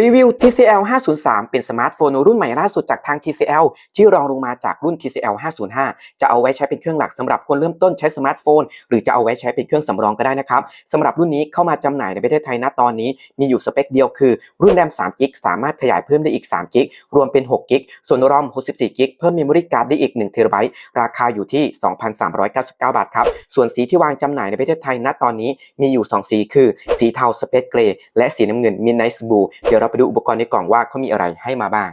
รีวิว TCL 503 เป็นสมาร์ทโฟนรุ่นใหม่ล่าสุดจากทาง TCL ที่รองลงมาจากรุ่น TCL 505 จะเอาไว้ใช้เป็นเครื่องหลักสำหรับคนเริ่มต้นใช้สมาร์ทโฟน หรือจะเอาไว้ใช้เป็นเครื่องสำรองก็ได้นะครับสำหรับรุ่นนี้เข้ามาจำหน่ายในประเทศไทยณตอนนี้มีอยู่สเปคเดียวคือ รุ่นแรม3 g b สามารถขยายเพิ่มได้อีก3 g b รวมเป็น6 g b ส่วนรอม64 g b เพิ่มเมมโมรี่การ์ดได้อีก1 t b ราคาอยู่ที่ 2,399 บาทครับส่วนสีที่วางจำหน่ายในประเทศไทยณตอนนี้มีอยู่ 2 สีคือ สีเทาสเปซเกรย์และสีน้ำเงินมินไนท์บลูเดี๋ยวเราไปดูอุปกรณ์ในกล่องว่าเขามีอะไรให้มาบ้าง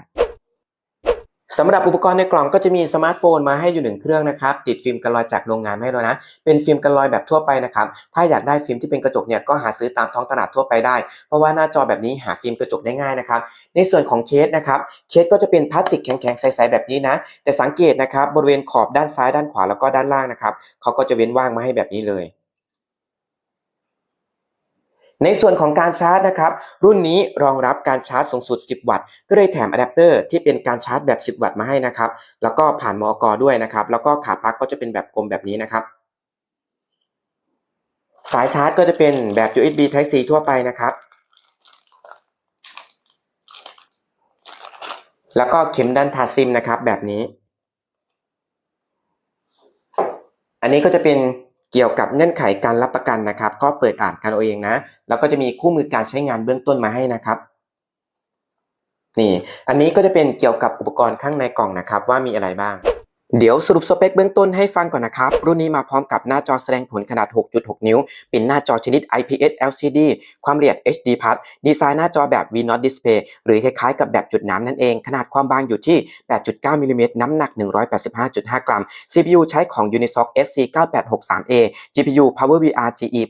สำหรับอุปกรณ์ในกล่องก็จะมีสมาร์ทโฟนมาให้อยู่หนึ่งเครื่องนะครับ ติดฟิล์มกันรอยจากโรงงานมาให้แล้วนะ เป็นฟิล์มกันรอยแบบทั่วไปนะครับ ถ้าอยากได้ฟิล์มที่เป็นกระจกเนี่ยก็หาซื้อตามท้องตลาดทั่วไปได้ เพราะว่าหน้าจอแบบนี้หาฟิล์มกระจกได้ง่ายนะครับ ในส่วนของเคสนะครับ เคสก็จะเป็นพลาสติกแข็งๆใสๆแบบนี้นะ แต่สังเกตนะครับบริเวณขอบด้านซ้ายด้านขวาแล้วก็ด้านล่างนะครับเขาก็จะเว้นว่างมาให้แบบนี้เลย ในส่วนของการชาร์จนะครับ รุ่นนี้รองรับการชาร์จสูงสุด 10 วัตต์ ก็เลยแถมอะแดปเตอร์ที่เป็นการชาร์จแบบ 10 วัตต์มาให้นะครับ แล้วก็ผ่านมอกด้วยนะครับ แล้วก็ขาปลั๊กก็จะเป็นแบบกลมแบบนี้นะครับ สายชาร์จก็จะเป็นแบบ USB Type C ทั่วไปนะครับ แล้วก็เข็มด้านพาซิมนะครับแบบนี้ อันนี้ก็จะเป็น เกี่ยวกับเงื่อนไขการรับประกันนะครับ ก็เปิดอ่านกันเอาเองนะ แล้วก็จะมีคู่มือการใช้งานเบื้องต้นมาให้นะครับ นี่ อันนี้ก็จะเป็นเกี่ยวกับอุปกรณ์ข้างในกล่องนะครับ ว่ามีอะไรบ้าง เดี๋ยวสรุปสเปคเบื้องต้นให้ฟังก่อนนะครับ รุ่นนี้มาพร้อมกับหน้าจอแสดงผลขนาด 6.6 นิ้ว เป็นหน้าจอชนิด IPS LCD ความละเอียด HD Plus ดีไซน์หน้าจอแบบ V-Not Display หรือคล้ายๆกับแบบจุดน้ำนั่นเอง ขนาดความบางอยู่ที่ 8.9มิลลิเมตรน้ำหนัก 185.5 กรัม CPU ใช้ของ Unisoc SC 9863A GPU PowerVR GE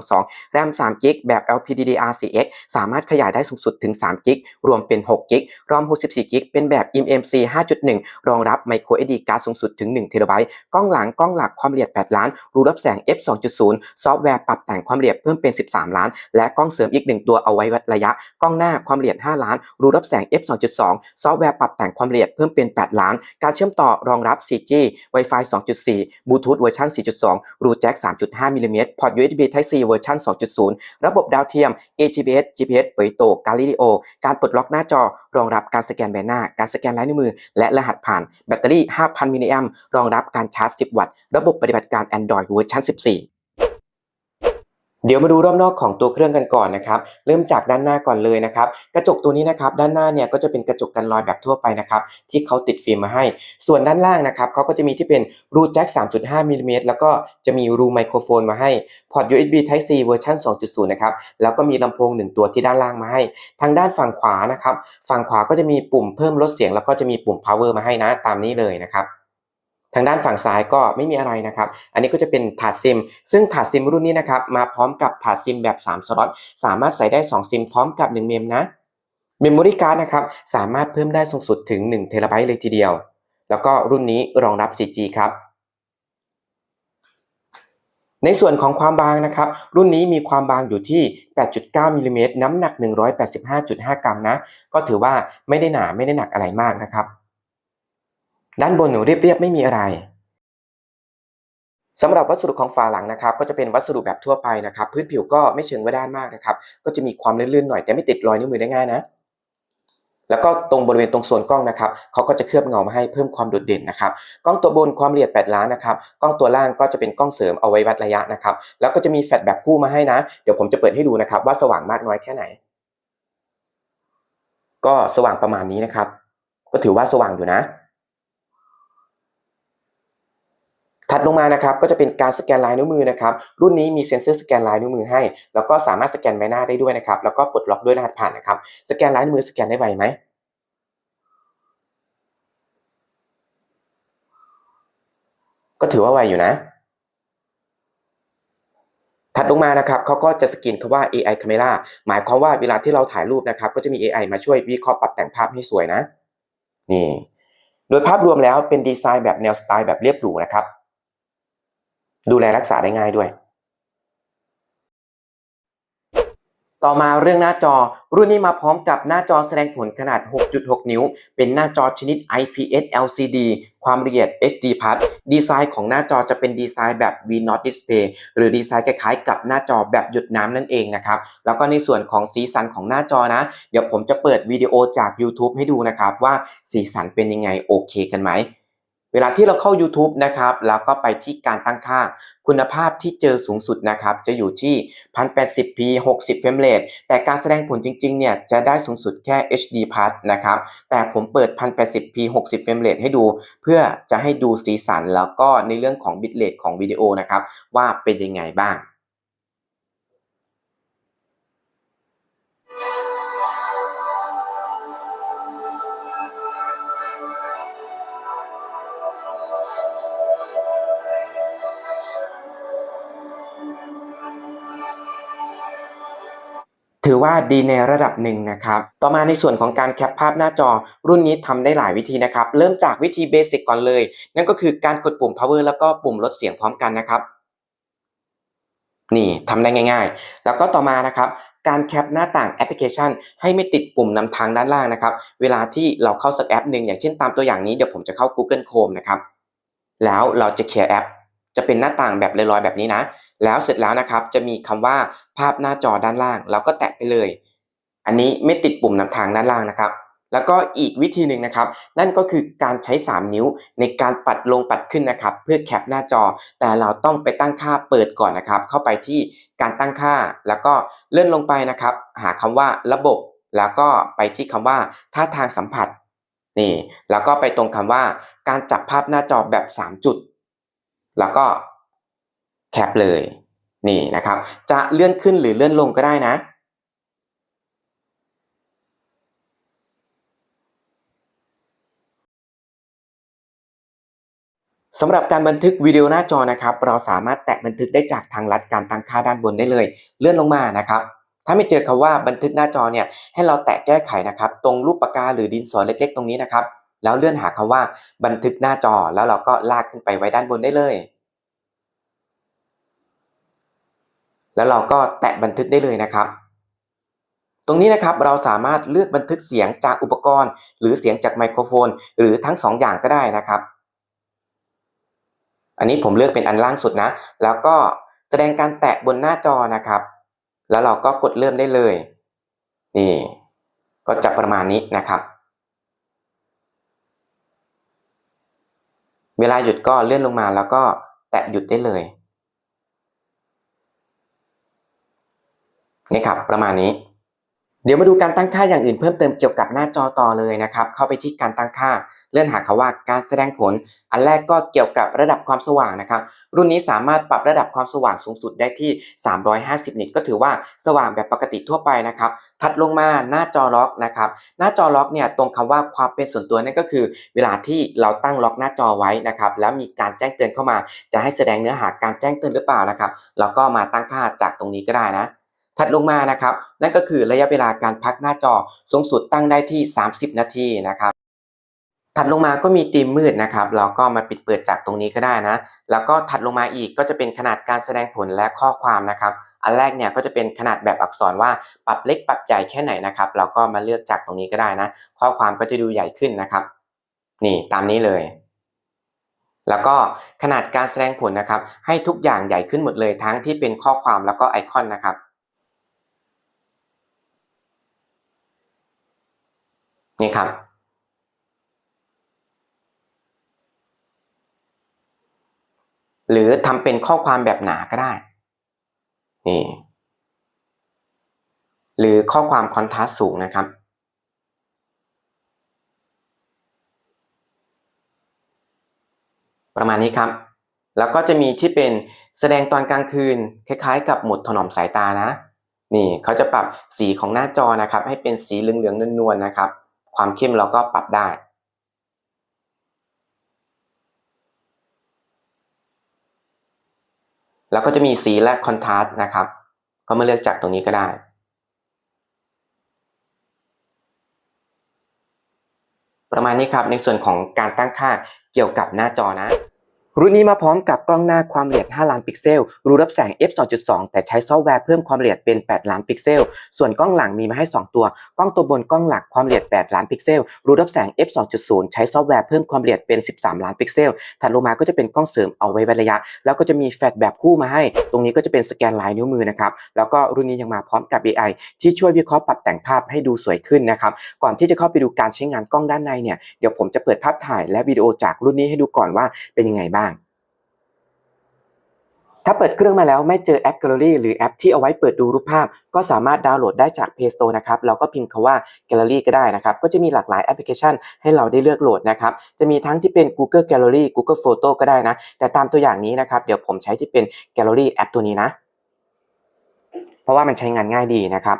8322 RAM 3 g b แบบ LPDDR 4X สามารถขยายได้สูงสุดถึง3 g b รวมเป็น6 g b ROM 64 g b เป็นแบบ eMMC 5.1 รองรับ Micro SD card สูงสุดถึง1 t b กล้องหลังกล้องหลักความละเอียด 8 ล้าน รูรับแสง f 2.0 ซอฟต์แวร์ปรับแต่งความละเอียดเพิ่มเป็น 13 ล้าน และกล้องเสริมอีก 1 ตัวเอาไว้วัดระยะ กล้องหน้าความละเอียด 5 ล้าน รูรับแสง f 2.2 ซอฟต์แวร์ปรับแต่งความละเอียดเพิ่มเป็น 8 ล้าน การเชื่อมต่อรองรับ 4G Wi-Fi 2.4บลูทูธเวอร์ชัน4.2 รูแจ็ค3.5มิลลิเมตรพอร์ต USB Type C เวอร์ชัน2.0 ระบบดาวเทียม AGPS GPS เผยโต Galileo การปลดล็อกหน้าจอ รองรับการสแกนใบหน้า การสแกนลายนิ้วมือ และรหัสผ่าน แบตเตอรี่ 5,000มิลลิแอมป์รองรับการชาร์จ 10 วัตต์ ระบบปฏิบัติการ Android เวอร์ชัน 14เดี๋ยวมาดูรอบนอกของตัวเครื่องกันก่อนนะครับ เริ่มจากด้านหน้าก่อนเลยนะครับ กระจกตัวนี้นะครับ ด้านหน้าเนี่ยก็จะเป็นกระจกกันรอยแบบทั่วไปนะครับ ที่เขาติดฟิล์มมาให้ ส่วนด้านล่างนะครับเขาก็จะมีที่เป็นรูแจ็ค 3.5มิลลิเมตรแล้วก็จะมีรูไมโครโฟนมาให้ พอร์ต USB Type C เวอร์ชัน2.0 นะครับ แล้วก็มีลำโพง 1 ตัวที่ด้านล่างมาให้ ทางด้านฝั่งขวานะครับ ฝั่งขวาก็จะมีปุ่มเพิ่มลดเสียง แล้วก็จะมีปุ่ม power มาให้นะ ตามนี้เลยนะครับ ทางด้านฝั่งซ้ายก็ไม่มีอะไรนะครับ อันนี้ก็จะเป็นถาดซิม ซึ่งถาดซิมรุ่นนี้นะครับมาพร้อมกับถาดซิมแบบ 3 สล็อต สามารถใส่ได้ 2 ซิมพร้อมกับ 1 เมมนะ เมมโมรี่การ์ดนะครับสามารถเพิ่มได้สูงสุดถึง1เทราไบต์เลยทีเดียว แล้วก็รุ่นนี้รองรับ 4G ครับในส่วนของความบางนะครับ รุ่นนี้มีความบางอยู่ที่ 8.9มิลลิเมตรน้ำหนัก 185.5 กรัมนะ ก็ถือว่าไม่ได้หนาไม่ได้หนักอะไรมากนะครับ ด้านบนหนูเรียบๆไม่มีอะไรสำหรับวัสดุของฝาหลังนะครับ ก็จะเป็นวัสดุแบบทั่วไปนะครับ พื้นผิวก็ไม่เชิงว่าด้านมากนะครับ ก็จะมีความลื่นๆหน่อยแต่ไม่ติดรอยนิ้วมือได้ง่ายนะ แล้วก็ตรงบริเวณตรงโซนกล้องนะครับเขาก็จะเคลือบเงามาให้เพิ่มความโดดเด่นนะครับกล้องตัวบนความละเอียด 8 ล้านนะครับกล้องตัวล่างก็จะเป็นกล้องเสริมเอาไว้วัดระยะนะครับ แล้วก็จะมีแฟลชแบบคู่มาให้นะ เดี๋ยวผมจะเปิดให้ดูนะครับ ว่าสว่างมากน้อยแค่ไหน ก็สว่างประมาณนี้นะครับ ก็ถือว่าสว่างอยู่นะ ถัดลงมานะครับก็จะเป็นการสแกนลายนิ้วมือนะครับรุ่นนี้มีเซ็นเซอร์สแกนลายนิ้วมือให้ แล้วก็สามารถสแกนใบหน้าได้ด้วยนะครับแล้วก็ปลดล็อกด้วยรหัสผ่านนะครับสแกนลายนิ้วมือสแกนได้ไวไหมก็ถือว่าไวอยู่นะถัดลงมานะครับเขาก็จะสกรีนคำว่า AI Camera หมายความว่าเวลาที่เราถ่ายรูปนะครับ ก็จะมี AI มาช่วยวิเคราะห์ปรับแต่งภาพให้สวยนะ นี่ โดยภาพรวมแล้วเป็นดีไซน์แบบแนวสไตล์แบบเรียบหรูนะครับ ดูแลรักษาได้ง่ายด้วย ต่อมาเรื่องหน้าจอ รุ่นนี้มาพร้อมกับหน้าจอแสดงผลขนาด 6.6 นิ้ว เป็นหน้าจอชนิด IPS LCD ความละเอียด HD Plus ดีไซน์ของหน้าจอจะเป็นดีไซน์แบบ V-Not Display หรือดีไซน์คล้ายๆกับหน้าจอแบบหยุดน้ำนั่นเองนะครับ แล้วก็ในส่วนของสีสันของหน้าจอนะ เดี๋ยวผมจะเปิดวิดีโอจาก YouTube ให้ดูนะครับว่าสีสันเป็นยังไงโอเคกันไหม เวลาที่เราเข้า YouTube นะครับ แล้วก็ไปที่การตั้งค่า คุณภาพที่เจอสูงสุดนะครับ จะอยู่ที่ 1080p 60 เฟรมเรทแต่การแสดงผลจริงๆ เนี่ย จะได้สูงสุดแค่ HD p a s s นะครับ แต่ผมเปิด 1080p 60 เฟรมเรทให้ดู เพื่อจะให้ดูสีสันแล้วก็ในเรื่องของบิตเรทของวิดีโอนะครับ ว่าเป็นยังไงบ้าง ถือว่าดีในระดับหนึ่งนะครับ ต่อมาในส่วนของการแคปภาพหน้าจอ รุ่นนี้ทำได้หลายวิธีนะครับ เริ่มจากวิธีเบสิกก่อนเลย นั่นก็คือการกดปุ่ม power แล้วก็ปุ่มลดเสียงพร้อมกันนะครับนี่ทำได้ง่าย ๆ แล้วก็ต่อมานะครับ การแคปหน้าต่างแอปพลิเคชัน ให้ไม่ติดปุ่มนำทางด้านล่างนะครับ เวลาที่เราเข้าสักแอปหนึ่งอย่างเช่นตามตัวอย่างนี้เดี๋ยวผมจะเข้า Google Chrome นะครับ แล้วเราจะเคลียร์แอป จะเป็นหน้าต่างแบบลอยๆแบบนี้นะ แล้วเสร็จแล้วนะครับจะมีคำว่าภาพหน้าจอด้านล่างเราก็แตะไปเลย อันนี้ไม่ติดปุ่มนำทางด้านล่างนะครับ แล้วก็อีกวิธีหนึ่งนะครับ นั่นก็คือการใช้ 3 นิ้วในการปัดลงปัดขึ้นนะครับ เพื่อแคปหน้าจอ แต่เราต้องไปตั้งค่าเปิดก่อนนะครับ เข้าไปที่การตั้งค่า แล้วก็เลื่อนลงไปนะครับ หาคำว่าระบบ แล้วก็ไปที่คำว่าท่าทางสัมผัสนี่แล้วก็ไปตรงคำว่าการจับภาพหน้าจอแบบ 3 จุด แล้วก็ แคปเลยนี่นะครับ จะเลื่อนขึ้นหรือเลื่อนลงก็ได้นะ สำหรับการบันทึกวิดีโอหน้าจอนะครับ เราสามารถแตะบันทึกได้จากทางลัดการตั้งค่าด้านบนได้เลย เลื่อนลงมานะครับถ้าไม่เจอคำว่าบันทึกหน้าจอเนี่ยให้เราแตะแก้ไขนะครับ ตรงรูปปากกาหรือดินสอเล็ก ๆ ตรงนี้นะครับ แล้วเลื่อนหาคำว่าบันทึกหน้าจอแล้วเราก็ลากขึ้นไปไว้ด้านบนได้เลย แล้วเราก็แตะบันทึกได้เลยนะครับ ตรงนี้นะครับเราสามารถเลือกบันทึกเสียงจากอุปกรณ์ หรือเสียงจากไมโครโฟน หรือทั้งสองอย่างก็ได้นะครับ อันนี้ผมเลือกเป็นอันล่างสุดนะ แล้วก็แสดงการแตะบนหน้าจอนะครับ แล้วเราก็กดเริ่มได้เลย นี่ ก็จะประมาณนี้นะครับ เวลาหยุดก็เลื่อนลงมาแล้วก็แตะหยุดได้เลย นี่ครับประมาณนี้ เดี๋ยวมาดูการตั้งค่าอย่างอื่นเพิ่มเติมเกี่ยวกับหน้าจอต่อเลยนะครับ เข้าไปที่การตั้งค่าเลื่อนหาคำว่าการแสดงผล อันแรกก็เกี่ยวกับระดับความสว่างนะครับ รุ่นนี้สามารถปรับระดับความสว่างสูงสุดได้ที่ 350 นิตก็ถือว่าสว่างแบบปกติทั่วไปนะครับ ถัดลงมาหน้าจอล็อกนะครับ หน้าจอล็อกเนี่ยตรงคำว่าความเป็นส่วนตัวนั่นก็คือ เวลาที่เราตั้งล็อกหน้าจอไว้นะครับ แล้วมีการแจ้งเตือนเข้ามา จะให้แสดงเนื้อหาการแจ้งเตือนหรือเปล่านะครับเราก็มาตั้งค่าจากตรงนี้ก็ได้นะ ถัดลงมานะครับ นั่นก็คือระยะเวลาการพักหน้าจอสูงสุดตั้งได้ที่ 30 นาทีนะครับถัดลงมาก็มีธีมมืดนะครับ เราก็มาปิดเปิดจากตรงนี้ก็ได้นะ แล้วก็ถัดลงมาอีกก็จะเป็นขนาดการแสดงผลและข้อความนะครับ อันแรกเนี่ยก็จะเป็นขนาดแบบอักษรว่าปรับเล็กปรับใหญ่แค่ไหนนะครับ เราก็มาเลือกจากตรงนี้ก็ได้นะ ข้อความก็จะดูใหญ่ขึ้นนะครับ นี่ตามนี้เลย แล้วก็ขนาดการแสดงผลนะครับ ให้ทุกอย่างใหญ่ขึ้นหมดเลยทั้งที่เป็นข้อความแล้วก็ไอคอนนะครับ นี่ครับ หรือทำเป็นข้อความแบบหนาก็ได้ นี่ หรือข้อความคอนทราสต์สูงนะครับประมาณนี้ครับ แล้วก็จะมีที่เป็นแสดงตอนกลางคืน คล้ายๆ กับหมุดถนอมสายตานะ นี่เขาจะปรับสีของหน้าจอนะครับ ให้เป็นสีเหลืองๆนวลๆนะครับ ความเข้มเราก็ปรับได้ แล้วก็จะมีสีและคอนทราสต์นะครับ ก็มาเลือกจากตรงนี้ก็ได้ ประมาณนี้ครับในส่วนของการตั้งค่าเกี่ยวกับหน้าจอนะ รุ่นนี้มาพร้อมกับกล้องหน้าความละเอียด 5 ล้านพิกเซล รูรับแสง f 2.2 แต่ใช้ซอฟต์แวร์เพิ่มความละเอียดเป็น 8 ล้านพิกเซล ส่วนกล้องหลังมีมาให้ 2 ตัว กล้องตัวบนกล้องหลักความละเอียด 8 ล้านพิกเซล รูรับแสง f 2.0 ใช้ซอฟต์แวร์เพิ่มความละเอียดเป็น 13 ล้านพิกเซล ถัดลงมาก็จะเป็นกล้องเสริมเอาไว้วัดระยะ แล้วก็จะมีแฟลชแบบคู่มาให้ ตรงนี้ก็จะเป็นสแกนลายนิ้วมือนะครับ แล้วก็รุ่นนี้ยังมาพร้อมกับ AI ที่ช่วยวิเคราะห์ปรับแต่งภาพให้ดูสวยขึ้นนะครับ ก่อนที่จะเข้าไปดูการใช้งานกล้องด้านในเนี่ย เดี๋ยวผมจะเปิดภาพถ่ายและวิดีโอจากรุ่นนี้ให้ดูก่อนว่าเป็นยังไงบ้าง ถ้าเปิดเครื่องมาแล้วไม่เจอแอป Gallery หรือแอปที่เอาไว้เปิดดูรูปภาพ ก็สามารถดาวน์โหลดได้จาก Play Store นะครับเราก็พิมพ์คาว่า Gallery ก็ได้นะครับ ก็จะมีหลากหลายแอปพลิเคชัน ให้เราได้เลือกโหลดนะครับ จะมีทั้งที่เป็น Google Gallery Google Photo ก็ได้นะ แต่ตามตัวอย่างนี้นะครับ เดี๋ยวผมใช้ที่เป็น Gallery แอปตัวนี้นะ เพราะว่ามันใช้งานง่ายดีนะครับ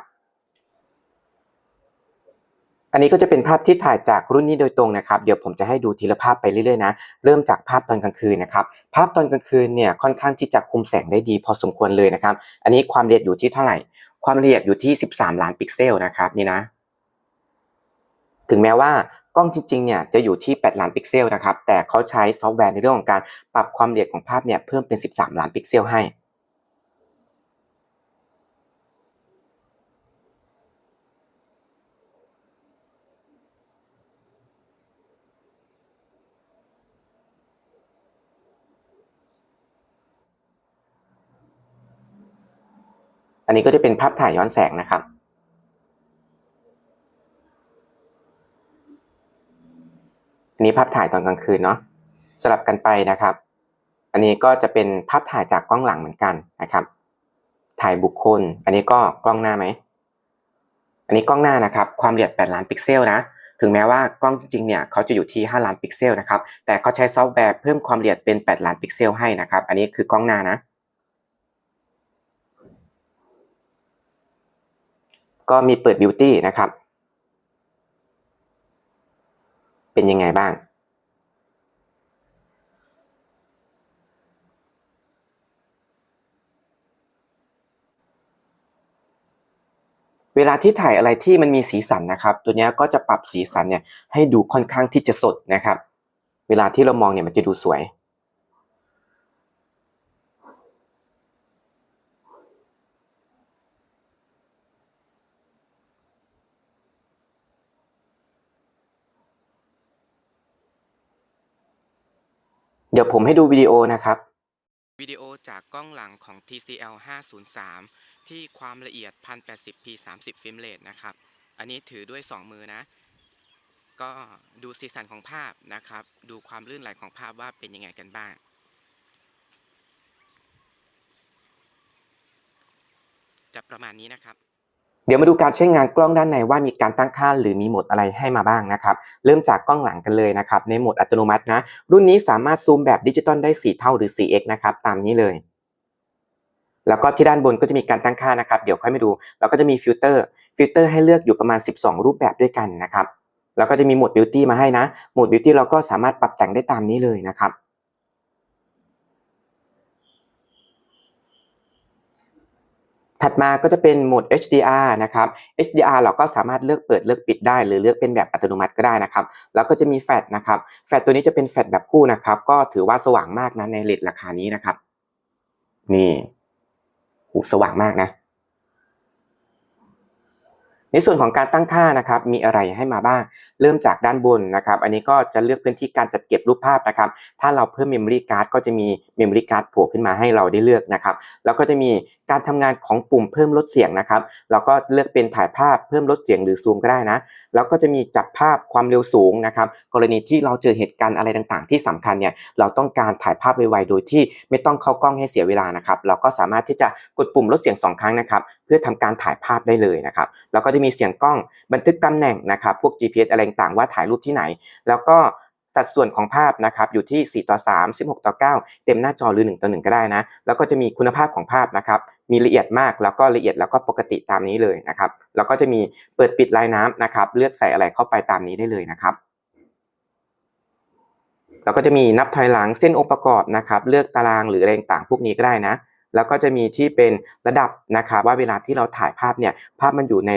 อันนี้ก็จะเป็นภาพที่ถ่ายจากรุ่นนี้โดยตรงนะครับ เดี๋ยวผมจะให้ดูทีละภาพไปเรื่อยๆนะ เริ่มจากภาพตอนกลางคืนนะครับ ภาพตอนกลางคืนเนี่ยค่อนข้างที่จะคุมแสงได้ดีพอสมควรเลยนะครับ อันนี้ความละเอียดอยู่ที่เท่าไหร่ ความละเอียดอยู่ที่ 13 ล้านพิกเซลนะครับนี่นะ ถึงแม้ว่ากล้องจริงๆเนี่ยจะอยู่ที่ 8 ล้านพิกเซลนะครับ แต่เขาใช้ซอฟต์แวร์ในเรื่องของการปรับความละเอียดของภาพเนี่ยเพิ่มเป็น 13 ล้านพิกเซลให้ อันนี้ก็จะเป็นภาพถ่ายย้อนแสงนะครับ อันนี้ภาพถ่ายตอนกลางคืนเนาะสลับกันไปนะครับ อันนี้ก็จะเป็นภาพถ่ายจากกล้องหลังเหมือนกันนะครับ ถ่ายบุคคล อันนี้ก็กล้องหน้าไหม อันนี้กล้องหน้านะครับ ความละเอียด 8 ล้านพิกเซลนะ ถึงแม้ว่ากล้องจริงๆ เนี่ยเขาจะอยู่ที่ 5 ล้านพิกเซลนะครับ แต่เขาใช้ซอฟต์แวร์เพิ่มความละเอียดเป็น 8 ล้านพิกเซลให้นะครับ อันนี้คือกล้องหน้านะ ก็มีเปิดบิวตี้นะครับ เป็นยังไงบ้าง เวลาที่ถ่ายอะไรที่มันมีสีสันนะครับ ตัวนี้ก็จะปรับสีสันเนี่ยให้ดูค่อนข้างที่จะสดนะครับ เวลาที่เรามองเนี่ยมันจะดูสวย เดี๋ยวผมให้ดูวิดีโอนะครับ วิดีโอจากกล้องหลังของ TCL 503 ที่ความละเอียด 1080p 30 ฟิล์มเรทนะครับ อันนี้ถือด้วย 2 มือนะ ก็ดูสีสันของภาพนะครับ ดูความลื่นไหลของภาพว่าเป็นยังไงกันบ้างจะประมาณนี้นะครับ เดี๋ยวมาดูการใช้งานกล้องด้านในว่ามีการตั้งค่าหรือมีโหมดอะไรให้มาบ้างนะครับ เริ่มจากกล้องหลังกันเลยนะครับ ในโหมดอัตโนมัตินะ รุ่นนี้สามารถซูมแบบดิจิตอลได้ 4 เท่าหรือ 4x นะครับ ตามนี้เลย แล้วก็ที่ด้านบนก็จะมีการตั้งค่านะครับ เดี๋ยวค่อยมาดู แล้วก็จะมีฟิลเตอร์ ฟิลเตอร์ให้เลือกอยู่ประมาณ 12 รูปแบบด้วยกันนะครับ แล้วก็จะมีโหมดบิวตี้มาให้นะ โหมดบิวตี้เราก็สามารถปรับแต่งได้ตามนี้เลยนะครับ ถัดมาก็จะเป็นโหมด HDR นะครับ HDR เราก็สามารถเลือกเปิดเลือกปิดได้ หรือเลือกเป็นแบบอัตโนมัติก็ได้นะครับ แล้วก็จะมีแฟลชนะครับ แฟลชตัวนี้จะเป็นแฟลชแบบคู่นะครับ ก็ถือว่าสว่างมากนะในเลทราคานี้นะครับ นี่หูสว่างมากนะ ในส่วนของการตั้งค่านะครับ มีอะไรให้มาบ้าง เริ่มจากด้านบนนะครับ อันนี้ก็จะเลือกพื้นที่การจัดเก็บรูปภาพนะครับ ถ้าเราเพิ่ม Memory Card ก็จะมี Memory Card โผล่ขึ้นมาให้เราได้เลือกนะครับ แล้วก็จะมีการทำงานของปุ่มเพิ่มลดเสียงนะครับ เราก็เลือกเป็นถ่ายภาพเพิ่มลดเสียงหรือซูมก็ได้นะ แล้วก็จะมีจับภาพความเร็วสูงนะครับ กรณีที่เราเจอเหตุการณ์อะไรต่างๆ ที่สำคัญเนี่ย เราต้องการถ่ายภาพไวๆ โดยที่ไม่ต้องเข้ากล้องให้เสียเวลานะครับ เราก็สามารถที่จะกดปุ่มลดเสียง 2 ครั้งนะครับ เพื่อทำการถ่ายภาพได้เลยนะครับ แล้วก็จะมีเสียงกล้องบันทึกตำแหน่งนะครับ พวก GPS อะไรต่างๆว่าถ่ายรูปที่ไหน แล้วก็สัดส่วนของภาพนะครับอยู่ที่ 4 ต่อ 3 16 ต่อ 9 เต็มหน้าจอหรือ 1 ต่อ 1 ก็ได้นะ แล้วก็จะมีคุณภาพของภาพนะครับมีละเอียดมากแล้วก็ละเอียดแล้วก็ปกติตามนี้เลยนะครับแล้วก็จะมีเปิดปิดลายน้ำนะครับเลือกใส่อะไรเข้าไปตามนี้ได้เลยนะครับแล้วก็จะมีนับถอยหลังเส้นองค์ประกอบนะครับเลือกตารางหรืออะไรต่างๆพวกนี้ก็ได้นะ แล้วก็จะมีที่เป็นระดับนะครับว่าเวลาที่เราถ่ายภาพเนี่ยภาพมันอยู่ใน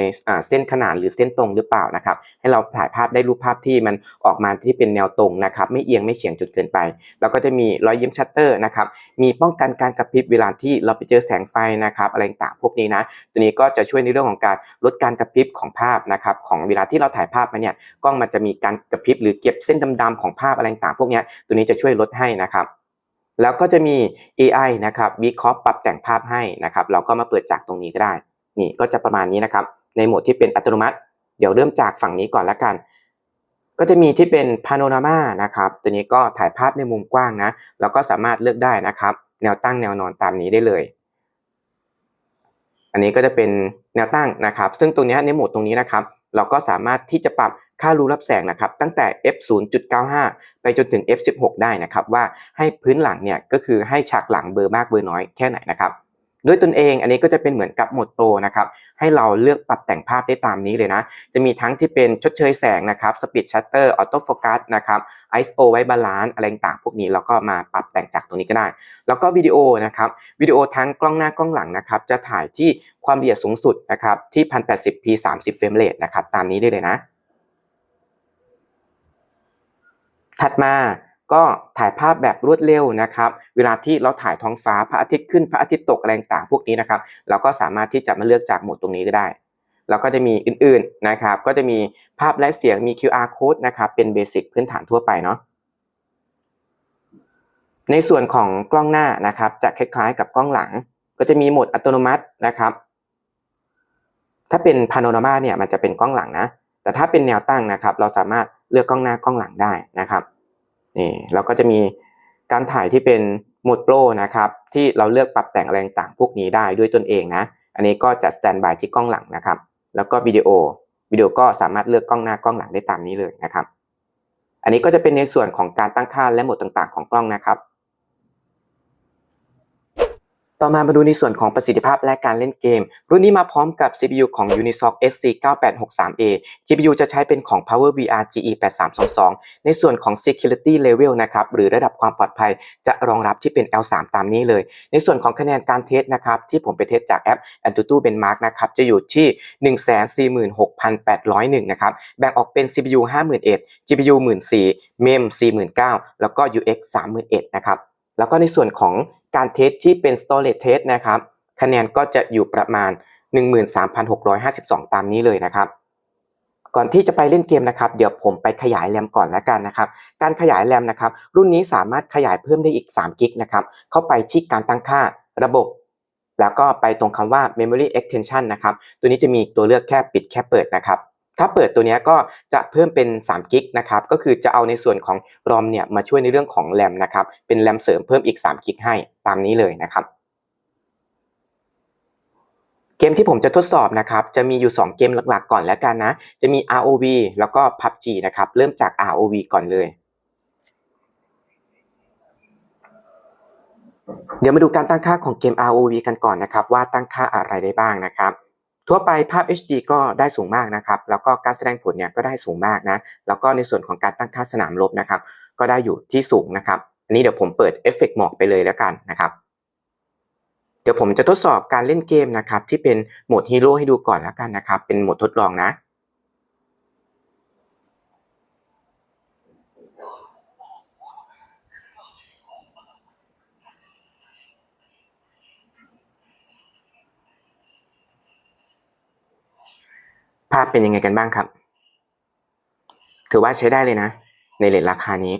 เส้นขนานหรือเส้นตรงหรือเปล่านะครับให้เราถ่ายภาพได้รูปภาพที่มันออกมาที่เป็นแนวตรงนะครับไม่เอียงไม่เฉียงจนเกินไป แล้วก็จะมีรอยยิ้มชัตเตอร์นะครับมีป้องกันการกระพริบเวลาที่เราไปเจอแสงไฟนะครับอะไรต่างพวกนี้นะตัวนี้ก็จะช่วยในเรื่องของการลดการกระพริบของภาพนะครับของเวลาที่เราถ่ายภาพมาเนี่ยกล้องมันจะมีการกระพริบหรือเก็บเส้นดำๆของภาพอะไรต่างพวกนี้ตัวนี้จะช่วยลดให้นะครับ แล้วก็จะมี AI นะครับวิเคราะห์ปรับแต่งภาพให้นะครับ เราก็มาเปิดจากตรงนี้ก็ได้ นี่ก็จะประมาณนี้นะครับ ในโหมดที่เป็นอัตโนมัติ เดี๋ยวเริ่มจากฝั่งนี้ก่อนละกัน ก็จะมีที่เป็นพาโนรามานะครับ ตัวนี้ก็ถ่ายภาพในมุมกว้างนะ เราก็สามารถเลือกได้นะครับ แนวตั้งแนวนอนตามนี้ได้เลย อันนี้ก็จะเป็นแนวตั้งนะครับ ซึ่งตรงนี้ในโหมดตรงนี้นะครับ เราก็สามารถที่จะปรับค่ารูรับแสงนะครับตั้งแต่ f 0.95 ไปจนถึง f 16ได้นะครับว่าให้พื้นหลังเนี่ยก็คือให้ฉากหลังเบอร์มากเบอร์น้อยแค่ไหนนะครับ ด้วยตนเองอันนี้ก็จะเป็นเหมือนกับโหมดโปรนะครับให้เราเลือกปรับแต่งภาพได้ตามนี้เลยนะ จะมีทั้งที่เป็นชดเชยแสงนะครับสปีดชัตเตอร์ออโต้โฟกัสนะครับ ISO ไว้บาลานซ์อะไรต่างๆพวกนี้เราก็มาปรับแต่งจากตรงนี้ก็ได้ แล้วก็วิดีโอนะครับวิดีโอทั้งกล้องหน้ากล้องหลังนะครับจะถ่ายที่ความละเอียดสูงสุดนะครับที่ 1080p 30เฟรมเรทนะครับตามนี้ได้เลยนะ ถัดมา ก็ถ่ายภาพแบบรวดเร็วนะครับ เวลาที่เราถ่ายท้องฟ้าพระอาทิตย์ขึ้นพระอาทิตย์ตกอะไรต่างพวกนี้นะครับ เราก็สามารถที่จะมาเลือกจากโหมดตรงนี้ก็ได้แล้วก็จะมีอื่นๆนะครับ ก็จะมีภาพและเสียงมี QR code นะครับ เป็นเบสิกพื้นฐานทั่วไปเนาะในส่วนของกล้องหน้านะครับ จะคล้ายๆ กับกล้องหลัง ก็จะมีโหมดอัตโนมัตินะครับ ถ้าเป็นพาโนรามาเนี่ยมันจะเป็นกล้องหลังนะ แต่ถ้าเป็นแนวตั้งนะครับ เราสามารถเลือกกล้องหน้ากล้องหลังได้นะครับ นี่แล้วก็จะมีการถ่ายที่เป็นโหมดโปรนะครับที่เราเลือกปรับแต่งอะไรต่างพวกนี้ได้ด้วยตนเองนะ อันนี้ก็จะสแตนบายที่กล้องหลังนะครับ แล้วก็วิดีโอวิดีโอก็สามารถเลือกกล้องหน้ากล้องหลังได้ตามนี้เลยนะครับ อันนี้ก็จะเป็นในส่วนของการตั้งค่าและโหมดต่างๆ ของกล้องนะครับ ต่อมามาดูในส่วนของประสิทธิภาพและการเล่นเกม รุ่นนี้มาพร้อมกับ CPU ของ Unisoc SC9863A GPU จะใช้เป็นของ PowerVR GE8322 ในส่วนของ Security Level นะครับหรือระดับความปลอดภัยจะรองรับที่เป็น L3 ตามนี้เลย ในส่วนของคะแนนการเทสนะครับที่ผมไปเทสจากแอป Antutu Benchmark นะครับจะอยู่ที่ 146,801 นะครับแบ่งออกเป็น CPU 51,000 GPU 14,000 MEM 49,000 แล้วก็ UX 31,000 นะครับแล้วก็ในส่วนของ การเทสที่เป็น storage test นะครับ คะแนนก็จะอยู่ประมาณ 13,652 ตามนี้เลยนะครับ ก่อนที่จะไปเล่นเกมนะครับ เดี๋ยวผมไปขยายแรมก่อนแล้วกันนะครับ การขยายแรมนะครับ รุ่นนี้สามารถขยายเพิ่มได้อีก3กิกนะครับ เข้าไปที่การตั้งค่าระบบ แล้วก็ไปตรงคำว่า memory extension นะครับ ตัวนี้จะมีตัวเลือกแค่ปิดแค่เปิดนะครับ ถ้าเปิดตัวนี้ก็จะเพิ่มเป็น3กิกนะครับก็คือจะเอาในส่วนของ ROM เนี่ยมาช่วยในเรื่องของแรมนะครับเป็นแรมเสริมเพิ่มอีก3กิกให้ตามนี้เลยนะครับเกมที่ผมจะทดสอบนะครับจะมีอยู่ 2 เกมหลักๆ ก่อนแล้วกันนะ จะมี ROV แล้วก็ PUBG นะครับเริ่มจาก ROV ก่อนเลยเดี๋ยวมาดูการตั้งค่าของเกม ROV กันก่อนนะครับ ว่าตั้งค่าอะไรได้บ้างนะครับ ทั่วไปภาพ HD ก็ได้สูงมากนะครับ แล้วก็การแสดงผลเนี่ยก็ได้สูงมากนะ แล้วก็ในส่วนของการตั้งค่าสนามลบนะครับ ก็ได้อยู่ที่สูงนะครับ อันนี้เดี๋ยวผมเปิดเอฟเฟกต์หมอกไปเลยแล้วกันนะครับ เดี๋ยวผมจะทดสอบการเล่นเกมนะครับ ที่เป็นโหมดฮีโร่ให้ดูก่อนแล้วกันนะครับ เป็นโหมดทดลองนะ ภาพเป็นยังไงกันบ้างครับ ถือว่าใช้ได้เลยนะ ในเลทราคานี้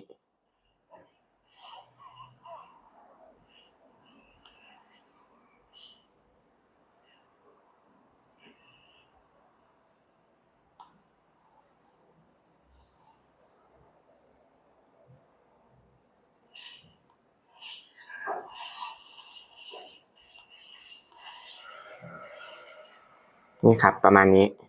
นี่ครับ ประมาณนี้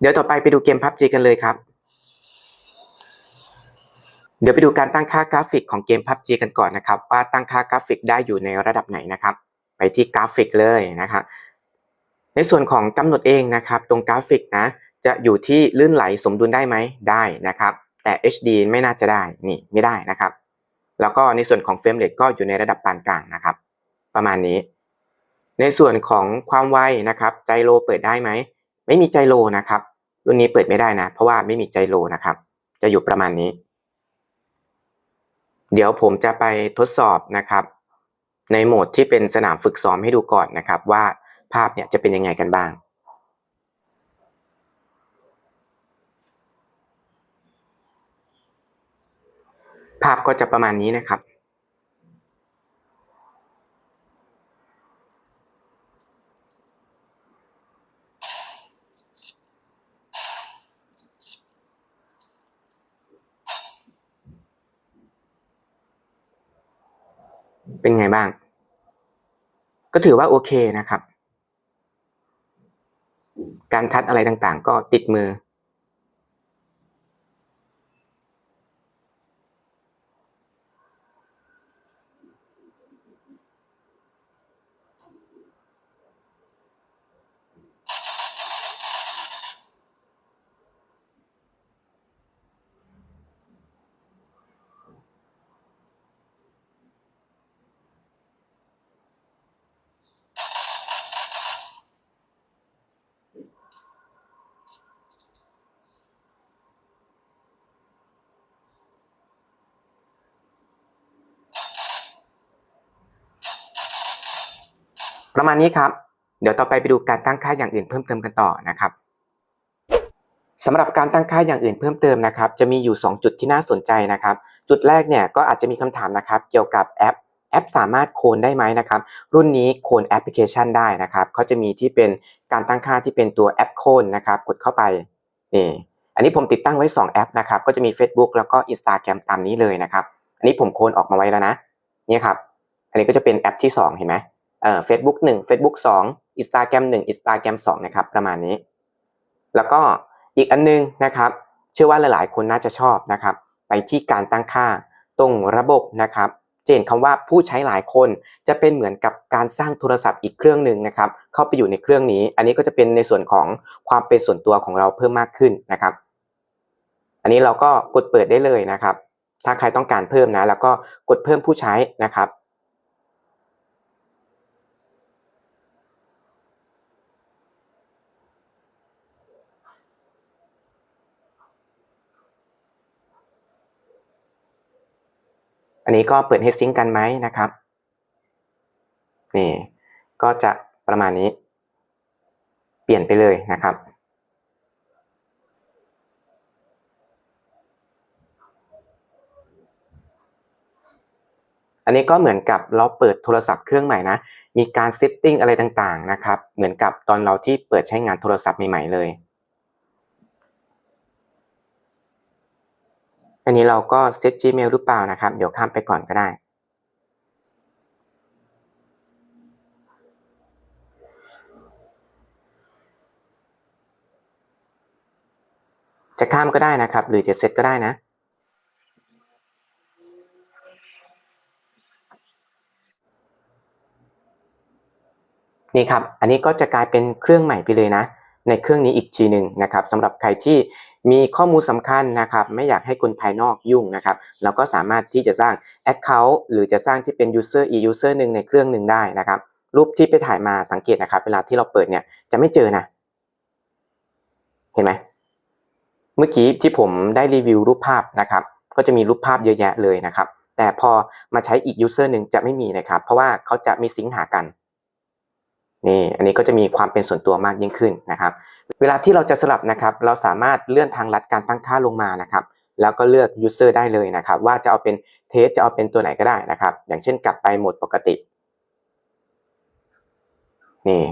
เดี๋ยวต่อไปไปดูเกม PUBG กันเลยครับ เดี๋ยวไปดูการตั้งค่ากราฟิกของเกม PUBG กันก่อนนะครับว่าตั้งค่ากราฟิกได้อยู่ในระดับไหนนะครับ ไปที่กราฟิกเลยนะครับในส่วนของกำหนดเองนะครับ ตรงกราฟิกนะ จะอยู่ที่ลื่นไหลสมดุลได้ไหมได้นะครับ แต่ HD ไม่น่าจะได้นี่ไม่ได้นะครับ แล้วก็ในส่วนของเฟรมเรทก็อยู่ในระดับปานกลางนะครับ ประมาณนี้ ในส่วนของความไวนะครับไจโรเปิดได้ไหม ไม่มีไจโรนะครับ รุ่นนี้เปิดไม่ได้นะ เพราะว่าไม่มีไจโรนะครับ จะอยู่ประมาณนี้ เดี๋ยวผมจะไปทดสอบนะครับ ในโหมดที่เป็นสนามฝึกซ้อมให้ดูก่อนนะครับ ว่าภาพเนี่ยจะเป็นยังไงกันบ้างภาพก็จะประมาณนี้นะครับ เป็นไงบ้าง ก็ถือว่าโอเคนะครับ การทัดอะไรต่างๆ ก็ติดมือ ประมาณนี้ครับ เดี๋ยวต่อไปไปดูการตั้งค่าอย่างอื่นเพิ่มเติมกันต่อนะครับสำหรับการตั้งค่าอย่างอื่นเพิ่มเติมนะครับ จะมีอยู่ 2 จุดที่น่าสนใจนะครับ จุดแรกเนี่ยก็อาจจะมีคำถามนะครับ เกี่ยวกับแอปแอปสามารถโคลนได้ไหมนะครับ รุ่นนี้โคลนแอปพลิเคชันได้นะครับเขาจะมีที่เป็นการตั้งค่าที่เป็นตัวแอปโคลนนะครับ กดเข้าไปนี่อันนี้ผมติดตั้งไว้ 2 แอปนะครับ ก็จะมี Facebook แล้วก็ Instagram ตามนี้เลยนะครับ อันนี้ผมโคลนออกมาไว้แล้วนะนี่ครับ อันนี้ก็จะเป็นแอปที่ 2 เห็นไหม เอ่อ Facebook 1 Facebook 2 Instagram 1 Instagram 2นะครับประมาณนี้ แล้วก็อีกอันนึงนะครับ เชื่อว่าหลายๆ คนน่าจะชอบนะครับ ไปที่การตั้งค่าตรงระบบนะครับจะเห็นคำว่าผู้ใช้หลายคนจะเป็นเหมือนกับการสร้างโทรศัพท์อีกเครื่องหนึ่งนะครับ เข้าไปอยู่ในเครื่องนี้ อันนี้ก็จะเป็นในส่วนของความเป็นส่วนตัวของเราเพิ่มมากขึ้นนะครับ อันนี้เราก็กดเปิดได้เลยนะครับ ถ้าใครต้องการเพิ่มนะ แล้วก็กดเพิ่มผู้ใช้นะครับ อันนี้ก็เปิดให้ซิงก์กันไหมนะครับ นี่ ก็จะประมาณนี้ เปลี่ยนไปเลยนะครับ อันนี้ก็เหมือนกับเราเปิดโทรศัพท์เครื่องใหม่นะ มีการเซตติ้งอะไรต่างๆนะครับ เหมือนกับตอนเราที่เปิดใช้งานโทรศัพท์ใหม่ๆเลย อันนี้เราก็เซต Gmail หรือเปล่านะครับ เดี๋ยวข้ามไปก่อนก็ได้ จะข้ามก็ได้นะครับ หรือจะเซตก็ได้นะนี่ครับ อันนี้ก็จะกลายเป็นเครื่องใหม่ไปเลยนะ ในเครื่องนี้อีกทีหนึ่งนะครับสำหรับใครที่มีข้อมูลสำคัญนะครับ ไม่อยากให้คนภายนอกยุ่งนะครับเราก็สามารถที่จะสร้าง Account หรือจะสร้างที่เป็น User อีก User หนึ่งในเครื่องหนึ่งได้นะครับ รูปที่ไปถ่ายมาสังเกตนะครับ เวลาที่เราเปิดเนี่ยจะไม่เจอนะ เห็นไหมเมื่อกี้ที่ผมได้รีวิวรูปภาพนะครับ ก็จะมีรูปภาพเยอะแยะเลยนะครับ แต่พอมาใช้อีก User หนึ่งจะไม่มีนะครับ เพราะว่าเขาจะมีซิงค์หากัน นี่อันนี้ก็จะมีความเป็นส่วนตัวมากยิ่งขึ้นนะครับ เวลาที่เราจะสลับนะครับ เราสามารถเลื่อนทางลัดการตั้งค่าลงมานะครับ แล้วก็เลือก user ได้เลยนะครับ ว่าจะเอาเป็นเทสจะเอาเป็นตัวไหนก็ได้นะครับ อย่างเช่นกลับไปโหมดปกตินี่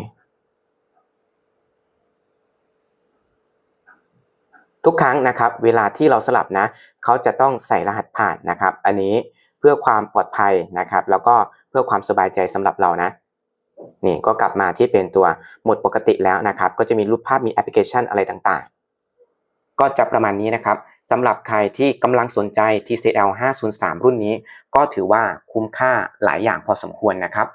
ทุกครั้งนะครับ เวลาที่เราสลับนะ เขาจะต้องใส่รหัสผ่านนะครับ อันนี้เพื่อความปลอดภัยนะครับ แล้วก็เพื่อความสบายใจสำหรับเรานะ นี่ก็กลับมาที่เป็นตัวหมดปกติแล้วนะครับ ก็จะมีรูปภาพมีแอปพลิเคชันอะไรต่างๆ ก็จะประมาณนี้นะครับสำหรับใครที่กำลังสนใจ TCL 503 รุ่นนี้ ก็ถือว่าคุ้มค่าหลายอย่างพอสมควรนะครับ